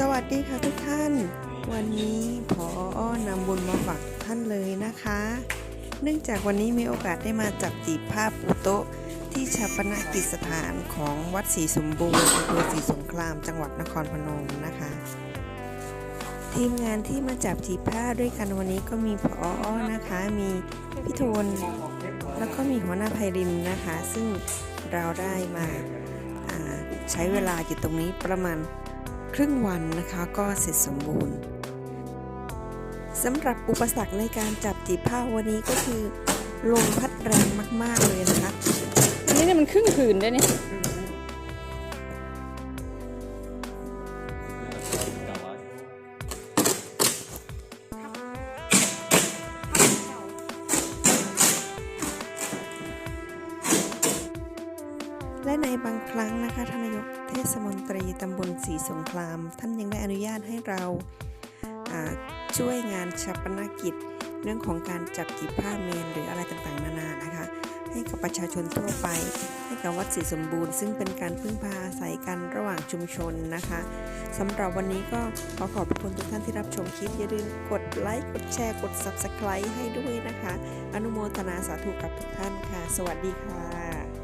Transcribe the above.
สวัสดีค่ะทุกท่าน วันนี้พออ้อนำบุญมาฝากท่านเลยนะคะ เนื่องจากวันนี้มีโอกาสได้มาจับจีบภาพปุโตะที่ชาปนกิจสถานของวัดศรีสมบูรณ์อำเภอศรีสงครามจังหวัดนครพนมนะคะ ทีมงานที่มาจับจีบภาพด้วยกันวันนี้ก็มีพออ้อนะคะ มีพี่โทนแล้วก็มีหัวหน้าไพรินนะคะ ซึ่งเราได้มาใช้เวลาอยู่ตรงนี้ประมาณ ครึ่งวันนะคะก็เสร็จสมบูรณ์สำหรับอุปสรรคในการจับจีบผ้าวันนี้ก็คือลมพัดแรงมาก ๆ เลยนะคะ อันนี้เนี่ยมันครึ่งผืนด้วยเนี่ย และในบางครั้งนะคะทานนายกเทศมนตรีตำบลศรีสงคราม ท่านยังได้อนุญาตให้เราาช่วยงานชาปนกิจ เรื่องของการจับจีบผ้าเมนหรืออะไรต่างๆ นานานะคะ ให้กับประชาชนทั่วไป ให้กับวัดศรีสมบูรณ์ ซึ่งเป็นการพึ่งพาอาศัยกันระหว่างชุมชนนะคะสำหรับวันนี้ก็ขอขอบคุณทุกท่านที่รับชมคลิป อย่าลืมกดไลค์กดแชร์กด Subscribe ให้ด้วยนะคะ อนุโมทนาสาธุกับทุกท่านค่ะ สวัสดีค่ะ